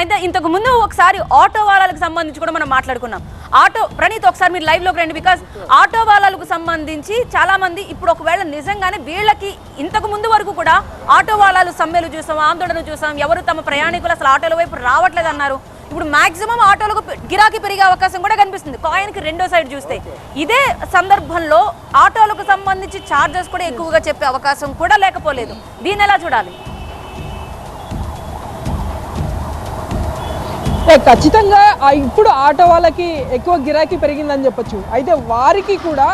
అయితే ఇంతకు ముందు ఒకసారి ఆటో వాళ్ళకి సంబంధించి కూడా మనం మాట్లాడుకున్నాం. ఆటో ప్రణీత్ ఒకసారి మీరు లైవ్లోకి రండి బికాస్ ఆటో వాళ్ళకు సంబంధించి చాలా మంది ఇప్పుడు ఒకవేళ నిజంగానే వీళ్ళకి ఇంతకు ముందు వరకు కూడా ఆటో వాళ్ళలు సమ్మెలు చూసాం ఆందోళన చూసాం ఎవరు తమ ప్రయాణికులు అసలు ఆటోల వైపు రావట్లేదు అన్నారు. ఇప్పుడు మాక్సిమం ఆటోలకు గిరాకీ పెరిగే అవకాశం కూడా కనిపిస్తుంది. కాయిన్కి రెండో సైడ్ చూస్తే. ఇదే సందర్భంలో ఆటోలకు సంబంధించి ఛార్జెస్ కూడా ఎక్కువగా చెప్పే అవకాశం కూడా లేకపోలేదు. దీన్ని ఎలా చూడాలి? ఖచ్చితంగా ఇప్పుడు ఆటో వాళ్ళకి ఎక్కువ గిరాకీ పెరిగిందని చెప్పొచ్చు. అయితే వారికి కూడా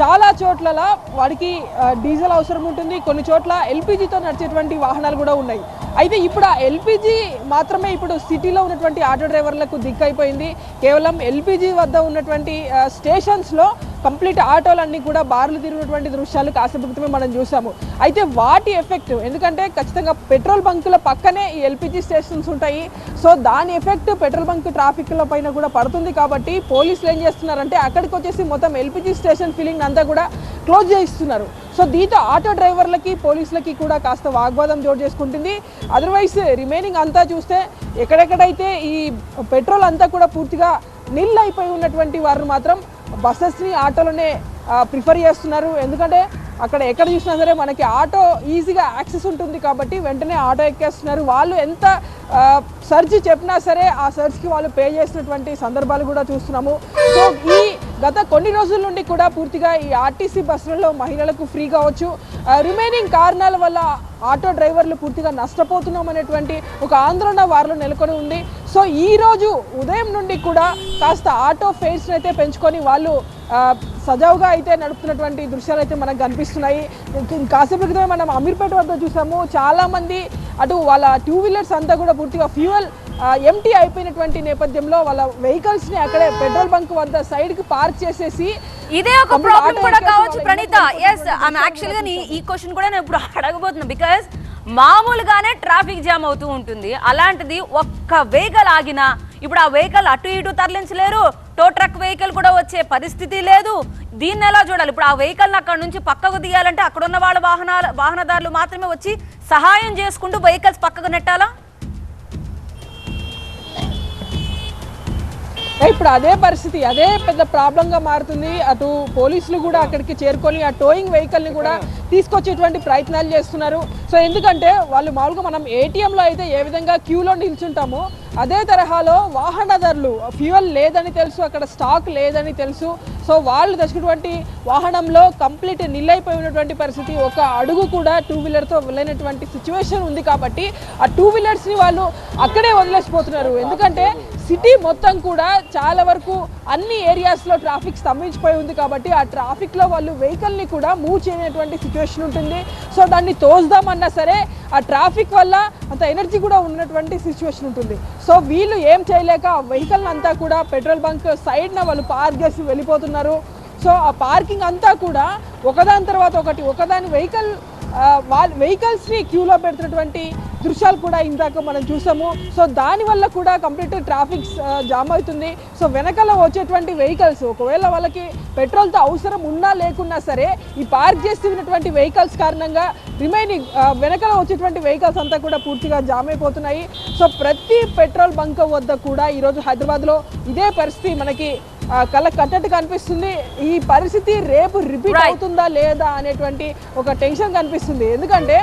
చాలా చోట్ల వాడికి డీజిల్ అవసరం ఉంటుంది. కొన్ని చోట్ల ఎల్పిజితో నడిచేటువంటి వాహనాలు కూడా ఉన్నాయి. అయితే ఇప్పుడు ఆ ఎల్పిజి మాత్రమే ఇప్పుడు సిటీలో ఉన్నటువంటి ఆటో డ్రైవర్లకు దిక్కైపోయింది. కేవలం ఎల్పిజి వద్ద ఉన్నటువంటి స్టేషన్స్లో కంప్లీట్ ఆటోలన్నీ కూడా బార్లు తిరిగినటువంటి దృశ్యాలు కాసేపు క్రితమే మనం చూసాము. అయితే వాటి ఎఫెక్ట్ ఎందుకంటే ఖచ్చితంగా పెట్రోల్ బంకుల పక్కనే ఈ ఎల్పిజి స్టేషన్స్ ఉంటాయి. సో దాని ఎఫెక్ట్ పెట్రోల్ బంక్ ట్రాఫిక్ల పైన కూడా పడుతుంది కాబట్టి పోలీసులు ఏం చేస్తున్నారంటే అక్కడికి వచ్చేసి మొత్తం ఎల్పిజి స్టేషన్ ఫీలింగ్ అంతా కూడా క్లోజ్ చేయిస్తున్నారు. సో దీంతో ఆటో డ్రైవర్లకి పోలీసులకి కూడా కాస్త వాగ్వాదం జోడు చేసుకుంటుంది. అదర్వైజ్ రిమైనింగ్ అంతా చూస్తే ఎక్కడెక్కడైతే ఈ పెట్రోల్ అంతా కూడా పూర్తిగా నిల్ అయిపోయి ఉన్నటువంటి వారు మాత్రం బస్సెస్ని ఆటోలోనే ప్రిఫర్ చేస్తున్నారు. ఎందుకంటే అక్కడ ఎక్కడ చూసినా సరే మనకి ఆటో ఈజీగా యాక్సెస్ ఉంటుంది కాబట్టి వెంటనే ఆటో ఎక్కేస్తున్నారు. వాళ్ళు ఎంత సర్చ్ చెప్పినా సరే ఆ సర్చ్కి వాళ్ళు పే చేసినటువంటి సందర్భాలు కూడా చూస్తున్నాము. సో ఈ గత కొన్ని రోజుల నుండి కూడా పూర్తిగా ఈ ఆర్టీసీ బస్సులలో మహిళలకు ఫ్రీ కావచ్చు. రిమైనింగ్ కారణాల వల్ల ఆటో డ్రైవర్లు పూర్తిగా నష్టపోతున్నాం అనేటువంటి ఒక ఆందోళన వారిలో నెలకొని ఉంది. సో ఈ రోజు ఉదయం నుండి కూడా కాస్త ఆటో ఫేర్స్ని అయితే పెంచుకొని వాళ్ళు సజావుగా అయితే నడుపుతున్నటువంటి దృశ్యాలు అయితే మనకు కనిపిస్తున్నాయి. కాసేపు క్రితమే మనం అమీర్పేట వద్ద చూసాము. చాలా మంది అటు వాళ్ళ టూ వీలర్స్ అంతా కూడా పూర్తిగా ఫ్యూయల్ ఎంటీ అయిపోయినటువంటి నేపథ్యంలో వాళ్ళ వెహికల్స్ని అక్కడే పెట్రోల్ బంక్ వద్ద సైడ్కి పార్క్ చేసేసి ఇదే ఒక ప్రాబ్లం కూడా కావచ్చు ప్రణీత. ఎస్ ఆమె యాక్చువల్గా ఈ క్వశ్చన్ కూడా నేను ఇప్పుడు అడగబోతున్నా. బికాస్ మామూలుగానే ట్రాఫిక్ జామ్ అవుతూ ఉంటుంది. అలాంటిది ఒక్క వెహికల్ ఆగినా ఇప్పుడు ఆ వెహికల్ అటు ఇటు తరలించలేరు. టో ట్రక్ వెహికల్ కూడా వచ్చే పరిస్థితి లేదు. దీన్ని ఎలా చూడాలి? ఇప్పుడు ఆ వెహికల్ని అక్కడ నుంచి పక్కకు తీయాలంటే అక్కడ ఉన్న వాళ్ళ వాహనాల వాహనదారులు మాత్రమే వచ్చి సహాయం చేసుకుంటూ వెహికల్స్ పక్కకు నెట్టాలా? ఇప్పుడు అదే పరిస్థితి అదే పెద్ద ప్రాబ్లంగా మారుతుంది. అటు పోలీసులు కూడా అక్కడికి చేరుకొని ఆ టోయింగ్ వెహికల్ని కూడా తీసుకొచ్చేటువంటి ప్రయత్నాలు చేస్తున్నారు. సో ఎందుకంటే వాళ్ళు మామూలుగా మనం ఏటీఎంలో అయితే ఏ విధంగా క్యూలో నిల్చుంటామో అదే తరహాలో వాహనదారులు ఫ్యూయల్ లేదని తెలుసు అక్కడ స్టాక్ లేదని తెలుసు. సో వాళ్ళు తెచ్చుకున్నటువంటి వాహనంలో కంప్లీట్ నిల్లైపోయినటువంటి పరిస్థితి. ఒక అడుగు కూడా టూ వీలర్తో వెళ్ళినటువంటి సిచ్యువేషన్ ఉంది కాబట్టి ఆ టూ వీలర్స్ని వాళ్ళు అక్కడే వదిలేసిపోతున్నారు. ఎందుకంటే సిటీ మొత్తం కూడా చాలా వరకు అన్ని ఏరియాస్లో ట్రాఫిక్ స్తంభించిపోయి ఉంది కాబట్టి ఆ ట్రాఫిక్లో వాళ్ళు వెహికల్ని కూడా మూవ్ చేయనటువంటి సిచ్యువేషన్ ఉంటుంది. సో దాన్ని తోస్తామన్నా సరే ఆ ట్రాఫిక్ వల్ల అంత ఎనర్జీ కూడా ఉన్నటువంటి సిచ్యువేషన్ ఉంటుంది. సో వీళ్ళు ఏం చేయలేక ఆ వెహికల్ అంతా కూడా పెట్రోల్ బంక్ సైడ్న వాళ్ళు పార్క్ చేసి వెళ్ళిపోతున్నారు. సో ఆ పార్కింగ్ అంతా కూడా ఒకదాని తర్వాత ఒకటి ఒకదాని వెహికల్ వాళ్ళ వెహికల్స్ని క్యూలో పెడుతున్నటువంటి దృశ్యాలు కూడా ఇందాక మనం చూసాము. సో దానివల్ల కూడా కంప్లీట్ ట్రాఫిక్ జామ్ అవుతుంది. సో వెనకాల వచ్చేటువంటి వెహికల్స్ ఒకవేళ వాళ్ళకి పెట్రోల్తో అవసరం ఉన్నా లేకున్నా సరే ఈ పార్క్ చేసి ఉన్నటువంటి వెహికల్స్ కారణంగా రిమైనింగ్ వెనకాల వచ్చేటువంటి వెహికల్స్ అంతా కూడా పూర్తిగా జామ్ అయిపోతున్నాయి. సో ప్రతి పెట్రోల్ బంక్ వద్ద కూడా ఈరోజు హైదరాబాద్లో ఇదే పరిస్థితి మనకి కళ్ళ కట్టట్టు కనిపిస్తుంది. ఈ పరిస్థితి రేపు రిపీట్. అవుతుందా లేదా అనేటువంటి ఒక టెన్షన్ కనిపిస్తుంది. ఎందుకంటే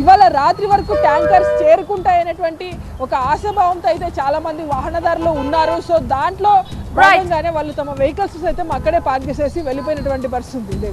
ఇవాళ రాత్రి వరకు ట్యాంకర్స్ చేరుకుంటాయనేటువంటి ఒక ఆశాభావంతో అయితే చాలా మంది వాహనదారులు ఉన్నారు. సో దాంట్లో భాగంగానే వాళ్ళు తమ వెహికల్స్ అయితే అక్కడే పార్క్ చేసేసి వెళ్ళిపోయినటువంటి పరిస్థితి ఉంది.